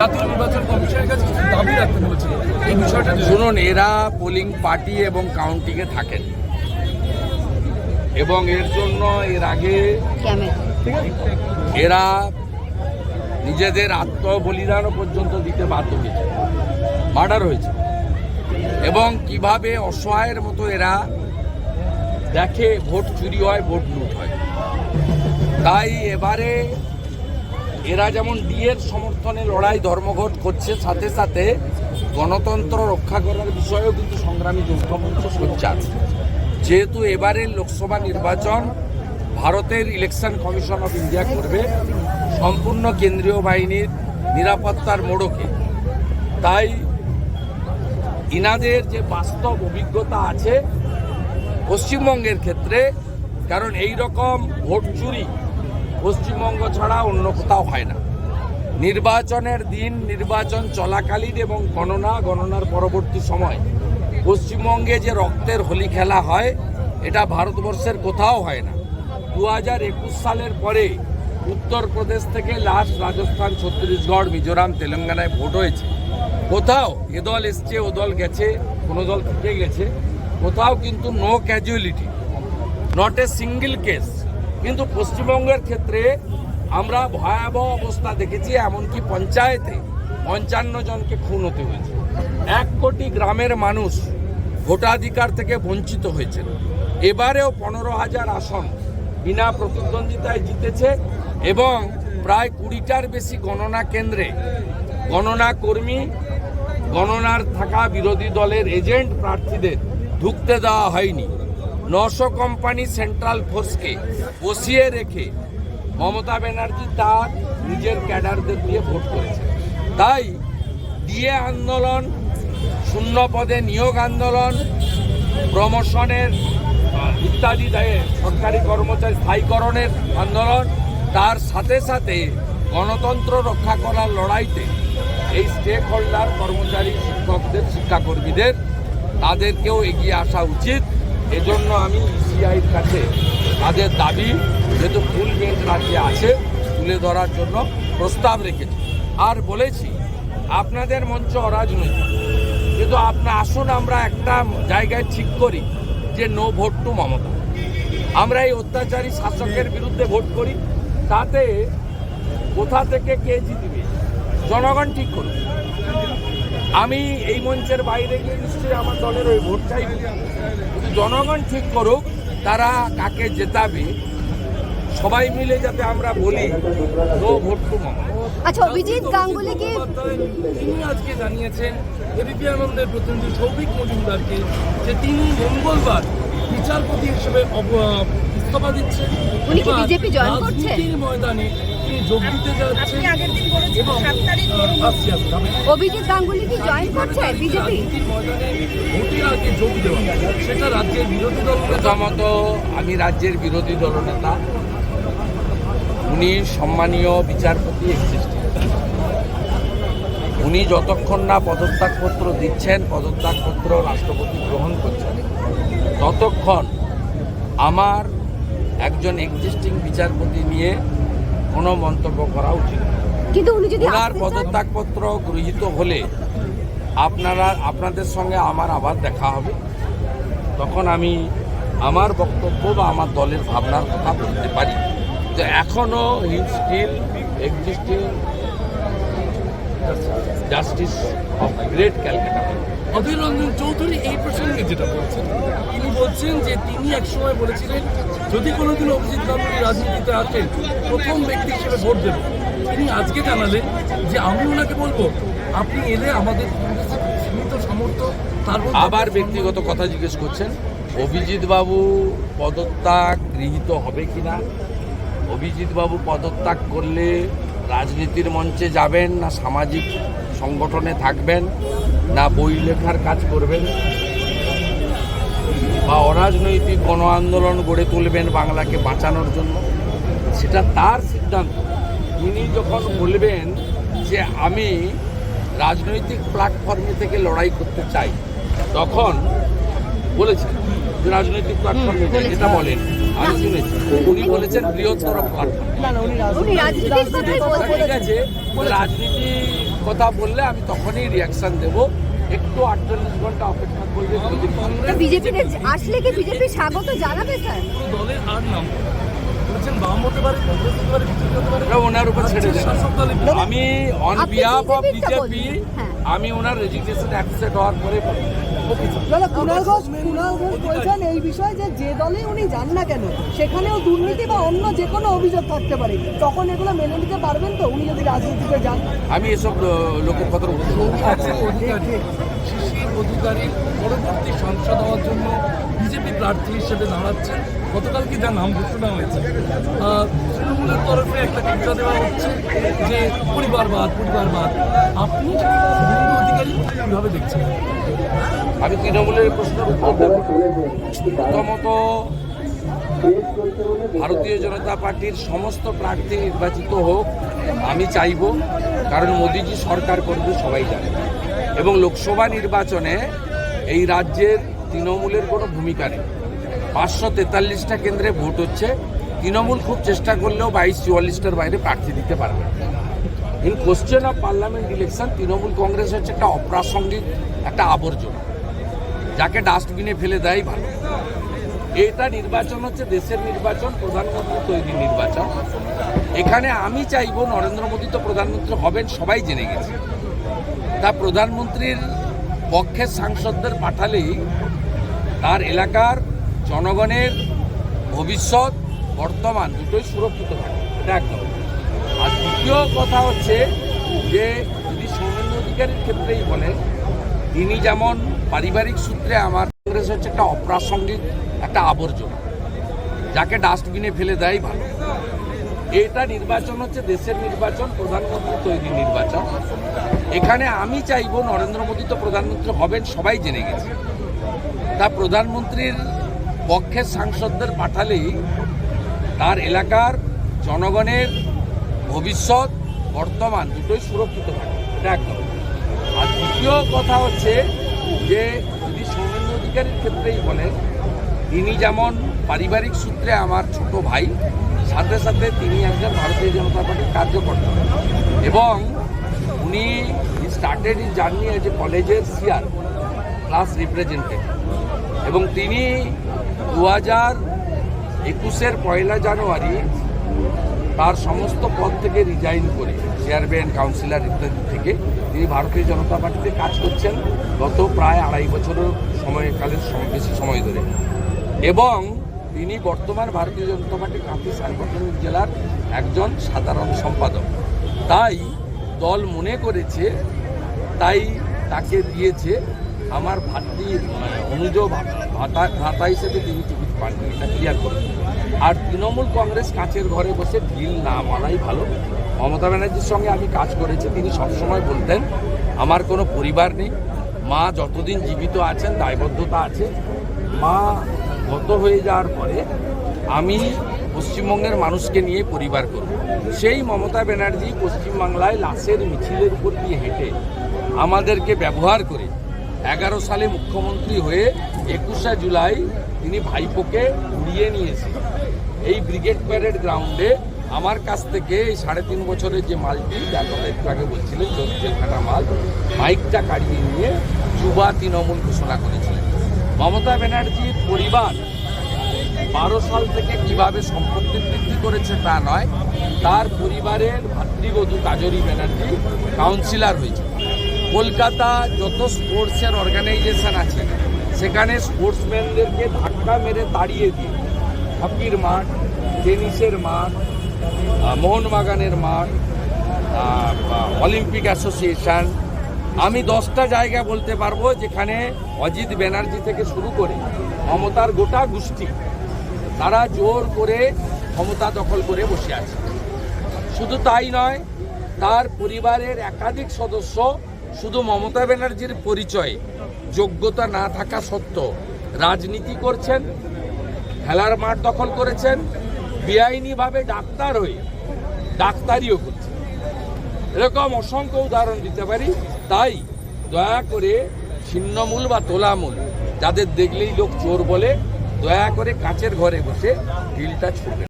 জাতীয় নির্বাচন কমিশনের কাছে কিছু দাবি রাখতে বলেছিল এই বিষয়টা শুনুন এরা পোলিং পার্টি এবং কাউন্টিংয়ে থাকেন। এবং এর জন্য এর আগে এরা নিজেদের আত্মবলিদানও পর্যন্ত দিতে বাধ্য হয়েছে। মার্ডার হয়েছে। এবং কীভাবে অসহায়ের মতো এরা দেখে ভোট চুরি হয় ভোট লুট হয়। তাই এবারে এরা যেমন ডিএর সমর্থনে লড়াই, ধর্মঘট করছে, সাথে সাথে গণতন্ত্র রক্ষা করার বিষয়েও কিন্তু সংগ্রামী যৌথ মঞ্চ সোচ্চার যেহেতু এবারের লোকসভা নির্বাচন ভারতের ইলেকশন কমিশন অফ ইন্ডিয়া করবে, সম্পূর্ণ কেন্দ্রীয় বাহিনীর নিরাপত্তার মোড়কে। তাই ইনাদের যে বাস্তব অভিজ্ঞতা আছে পশ্চিমবঙ্গের ক্ষেত্রে, কারণ এই রকম ভোট চুরি পশ্চিমবঙ্গ ছাড়া অন্য কোথাও হয় না। নির্বাচনের দিন নির্বাচন চলাকালীন এবং গণনা, গণনার পরবর্তী সময়। পশ্চিমবঙ্গে যে রক্তের হোলি খেলা হয়, এটা ভারতবর্ষের কোথাও হয় না। দু হাজার একুশ সালের পরে উত্তরপ্রদেশ থেকে লাস্ট রাজস্থান, ছত্তিশগড়, মিজোরাম, তেলেঙ্গানায় ভোট হয়েছে। কোথাও এ দল এসছে, ও দল গেছে, কোনো দল থেকে গেছে। কোথাও কিন্তু no casualty not a single case কিন্তু পশ্চিমবঙ্গের ক্ষেত্রে আমরা ভয়াবহ অবস্থা দেখেছি, এমনকি পঞ্চায়েতে পঞ্চান্ন জনকে খুন হতে হয়েছে। এক কোটি গ্রামের মানুষ ভোটাধিকার থেকে বঞ্চিত হয়েছে এবারেও পনেরো হাজার আসন বিনা প্রতিদ্বন্দ্বিতায় জিতেছে এবং প্রায় কুড়িটার বেশি গণনা কেন্দ্রে গণনা কর্মী, গণনার থাকা বিরোধী দলের এজেন্ট প্রার্থীদের ঢুকতে দেওয়া হয়নি। নশো কোম্পানি সেন্ট্রাল ফোর্সকে বসিয়ে রেখে মমতা ব্যানার্জি তার নিজের ক্যাডারদের দিয়ে ভোট করেছে তাই ডিএ আন্দোলন, শূন্য পদে নিয়োগ আন্দোলন, প্রমোশনের ইত্যাদি দেয় সরকারি কর্মচারী স্থায়ীকরণের আন্দোলন, তার সাথে সাথে গণতন্ত্র রক্ষা করার লড়াইতে এই স্টেক হোল্ডার কর্মচারী, শিক্ষকদের, শিক্ষাকর্মীদের, তাদেরকেও এগিয়ে আসা উচিত। এজন্য আমি ইসিআইয়ের কাছে তাদের দাবি, যেহেতু ফুল বেঞ্চ রাজ্যে আছে, তুলে ধরার জন্য প্রস্তাব রেখেছি। আর বলেছি, আপনাদের মঞ্চ অরাজনৈতিক। কিন্তু আপনার আসুন আমরা একটা জায়গায় ঠিক করি যে নো ভোট টু মমতা। আমরা এই অত্যাচারী শাসকের বিরুদ্ধে ভোট করি, তাতে কোথা থেকে কে জিতবে, জনগণ ঠিক করুন আমি এই মঞ্চের বাইরে গিয়ে নিশ্চয়ই আমার দলের ওই ভোট চাইব। যদি জনগণ ঠিক করুক তারা কাকে জেতাবে সবাই মিলে যাতে আমরা বলি নো ভোট টু মমতা আচ্ছা অভিজিৎ গাঙ্গুলি কি তিনি আজকে জানিয়েছেন এবিপি আনন্দের প্রতিনিধি সৌভিক মজুমদারকে যে তিনি মঙ্গলবার বিচারপতি হিসেবে ইস্তফা দিচ্ছেন উনি কি join করছে? ময়দানে তিনি যোগ দিতে যাচ্ছেন অভিজিৎ গাঙ্গুলি কি জয়েন করছে বিজেপি? রাজনীতির ময়দানে ভোটের আগে যোগ দেওয়া। সেটা রাজ্যের বিরোধী দল প্রথমত আমি রাজ্যের বিরোধী দলনেতা উনি সম্মানীয় বিচারপতি এক্সিস্টিং উনি যতক্ষণ না পদত্যাগপত্র দিচ্ছেন পদত্যাগপত্র রাষ্ট্রপতি গ্রহণ করছেন। ততক্ষণ আমার একজন এক্সিস্টিং বিচারপতি নিয়ে কোনো মন্তব্য করা উচিত কিন্তু উনি যদি ওনার পদত্যাগপত্র গৃহীত হলে আপনারা আপনাদের সঙ্গে আমার আবার দেখা হবে। তখন আমি আমার বক্তব্য বা আমার দলের ভাবনার কথা বলতে পারি। তো এখনও he still existing justice of great Calcutta Adhir Ranjan Chowdhury এই প্রসঙ্গে যেটা বলছেন তিনি বলছেন যে তিনি একসময় বলেছিলেন যদি কোনোদিন অভিজিৎ গাঙ্গুলি রাজনীতিতে আসেন প্রথম ব্যক্তি হিসেবে ভোট দেবেন তিনি আজকে জানালেন যে আমি ওনাকে বলব আপনি এলে আমাদের সীমিত সামর্থ্য তার আবার ব্যক্তিগত কথা জিজ্ঞেস করছেন অভিজিৎ বাবু পদত্যাগ গৃহীত হবে কিনা? অভিজিৎ বাবু পদত্যাগ করলে রাজনীতির মঞ্চে যাবেন, না সামাজিক সংগঠনে থাকবেন, না বই লেখার কাজ করবেন, বা অরাজনৈতিক গণ আন্দোলন গড়ে তুলবেন বাংলাকে বাঁচানোর জন্য, সেটা তার সিদ্ধান্ত। তিনি যখন বলবেন যে আমি রাজনৈতিক প্ল্যাটফর্মে থেকে লড়াই করতে চাই, তখন বলেছেন রাজনৈতিক প্ল্যাটফর্মে এটা বলেন। আমি শুনেছি। উনি বলেছেন বৃহত্তর প্ল্যাটফর্ম ঠিক আছে রাজনীতি কথা বললে আমি তখনই রিয়াকশন দেব। একটু আটচল্লিশ ঘণ্টা অপেক্ষা করবে বিজেপি। আসলে কি বিজেপি স্বাগত জানাবে স্যার? দলের আর নাম বলেছেন বাম হতে পারে কংগ্রেস হতে পারে বিজেপি হতে পারে। ওনার উপর ছেড়ে দেন শাসক দলের বিরুদ্ধে। আমি অন বিহাফ অফ বিজেপি হ্যাঁ। আমি ওনার রেজিগনেশন অ্যাকসেপ্ট হওয়ার পরে কুণাল ঘোষ কুণাল ঘোষ বলছেন এই বিষয়ে যে যে দলে উনি যান না কেন সেখানেও দুর্নীতি বা অন্য যে কোনো অভিযোগ থাকতে পারে। তখন এগুলো মেনে নিতে পারবেন তো? উনি যদি রাজনীতিতে যান। আমি এসব লোকের কথা অধিকারী। অধিকারী পরবর্তী সাংসদ হওয়ার জন্য বিজেপি প্রার্থী হিসেবে দাঁড়াচ্ছেন। গতকালকে যা নাম ঘোষণা হয়েছে। তৃণমূলের তরফে একটা টিকা দেওয়া হচ্ছে যে পরিবারবাদ পরিবারবাদ। আপনি কীভাবে দেখছেন? আমি তৃণমূলের প্রশ্নের উত্তর দেব প্রথমত, ভারতীয় জনতা পার্টির সমস্ত প্রার্থী নির্বাচিত হোক, আমি চাইব, কারণ মোদিজি সরকার করবে, সবাই জানে। এবং লোকসভা নির্বাচনে এই রাজ্যের তৃণমূলের কোনো ভূমিকা নেই। পাঁচশো তেতাল্লিশটা কেন্দ্রে ভোট হচ্ছে। তৃণমূল খুব চেষ্টা করলেও বাইশ চুয়াল্লিশটার বাইরে প্রার্থী দিতে পারবে। In question of parliament election Trinamool Congress হচ্ছে একটা অপ্রাসঙ্গিক, একটা আবর্জনা। যাকে ডাস্টবিনে ফেলে দেয় ভালো। এটা নির্বাচন হচ্ছে দেশের নির্বাচন, প্রধানমন্ত্রী তৈরি নির্বাচন। এখানে আমি চাইব নরেন্দ্র মোদী তো প্রধানমন্ত্রী হবেন, সবাই জেনে গেছে। তা প্রধানমন্ত্রীর পক্ষের সাংসদদের পাঠালেই তার এলাকার জনগণের ভবিষ্যৎ বর্তমান দুটোই সুরক্ষিত থাকে, এটা একদম। আর দ্বিতীয় কথা হচ্ছে যে, যদি সৌমেন্দ্র অধিকারীর ক্ষেত্রেই বলেন তিনি যেমন পারিবারিক সূত্রে আমার কংগ্রেস হচ্ছে একটা অপ্রাসঙ্গিক একটা আবর্জনা, যাকে ডাস্টবিনে ফেলে দেয় ভালো। এটা নির্বাচন হচ্ছে দেশের নির্বাচন প্রধানমন্ত্রী তৈরি নির্বাচন। এখানে আমি চাইব নরেন্দ্র মোদী তো প্রধানমন্ত্রী হবেন, সবাই জেনে গেছে। তা প্রধানমন্ত্রীর পক্ষের সাংসদদের পাঠালেই তার এলাকার জনগণের ভবিষ্যৎ, বর্তমান দুটোই সুরক্ষিত থাকে। এটা আর দ্বিতীয় কথা হচ্ছে যে, যদি সৌমেন্দ্র অধিকারীর ক্ষেত্রেই বলেন তিনি যেমন পারিবারিক সূত্রে আমার ছোট ভাই, সাথে সাথে তিনি একজন ভারতীয় জনতা পার্টির কার্যকর্তা। এবং উনি started his journey as a কলেজের সিআর ক্লাস রিপ্রেজেন্টেটিভ এবং তিনি দু হাজার একুশের পয়লা জানুয়ারি তার সমস্ত পদ থেকে রিজাইন করে চেয়ারম্যান কাউন্সিলর ইত্যাদি থেকে তিনি ভারতীয় জনতা পার্টিতে কাজ করছেন গত প্রায় আড়াই বছরের সময়কালের সম- বেশি সময় ধরে। এবং তিনি বর্তমান ভারতীয় জনতা পার্টির কাঁথি সাংগঠনিক জেলার একজন সাধারণ সম্পাদক। তাই দল মনে করেছে, তাই তাকে দিয়েছে আমার ভাতৃ মানে অনুজ ভাতা ভাতা হিসেবে তিনি টিকিট পাননি এটা ক্লিয়ার করে আর তৃণমূল কংগ্রেস কাঁচের ঘরে বসে ঢিল না মারাই ভালো। মমতা ব্যানার্জির সঙ্গে আমি কাজ করেছি, তিনি সবসময় বলতেন, আমার কোনো পরিবার নেই। মা যতদিন জীবিত আছেন, দায়বদ্ধতা আছে। মা গত হয়ে যাওয়ার পরে আমি পশ্চিমবঙ্গের মানুষকে নিয়ে পরিবার করব। সেই মমতা ব্যানার্জি পশ্চিমবাংলায় লাশের মিছিলের উপর দিয়ে হেঁটে আমাদেরকে ব্যবহার করে এগারো সালে মুখ্যমন্ত্রী হয়ে একুশে জুলাই তিনি ভাইপোকে উড়িয়ে নিয়েছেন। এই ব্রিগেড প্যারেড গ্রাউন্ডে আমার কাছ থেকে এই সাড়ে তিন বছরের যে মালটি, যার একটু আগে বলছিলেন জেলখানা মাল মাইকটা কাড়িয়ে নিয়ে যুবা তৃণমূল ঘোষণা করেছিলেন। মমতা ব্যানার্জির পরিবার বারো সাল থেকে কীভাবে সম্পত্তি বৃদ্ধি করেছে তা নয়, তার পরিবারের ভাতৃবধূ কাজরি ব্যানার্জি কাউন্সিলর হয়েছে কলকাতা যত স্পোর্টসের অর্গানাইজেশন আছে, সেখানে স্পোর্টসম্যানদেরকে ধাক্কা মেরে তাড়িয়ে দিয়ে হকির মাঠ টেনিসের মাঠ মোহনবাগানের মাঠ অলিম্পিক অ্যাসোসিয়েশন আমি দশটা জায়গা বলতে পারব যেখানে অজিত ব্যানার্জি থেকে শুরু করে মমতার গোটা গোষ্ঠী, তারা জোর করে ক্ষমতা দখল করে বসে আছে। শুধু তাই নয়, তার পরিবারের একাধিক সদস্য শুধু মমতা ব্যানার্জির পরিচয়ে, যোগ্যতা না থাকা সত্ত্বেও রাজনীতি করছেন, খেলার মাঠ দখল করেছেন, বেআইনিভাবে ডাক্তার হয়ে ডাক্তারিও করছেন। এরকম অসংখ্য উদাহরণ দিতে পারি। তাই দয়া করে ছিন্নমূল বা তোলামূল, যাদের দেখলেই লোক চোর বলে, দয়া করে কাচের ঘরে বসে ঢিলটা ছুটে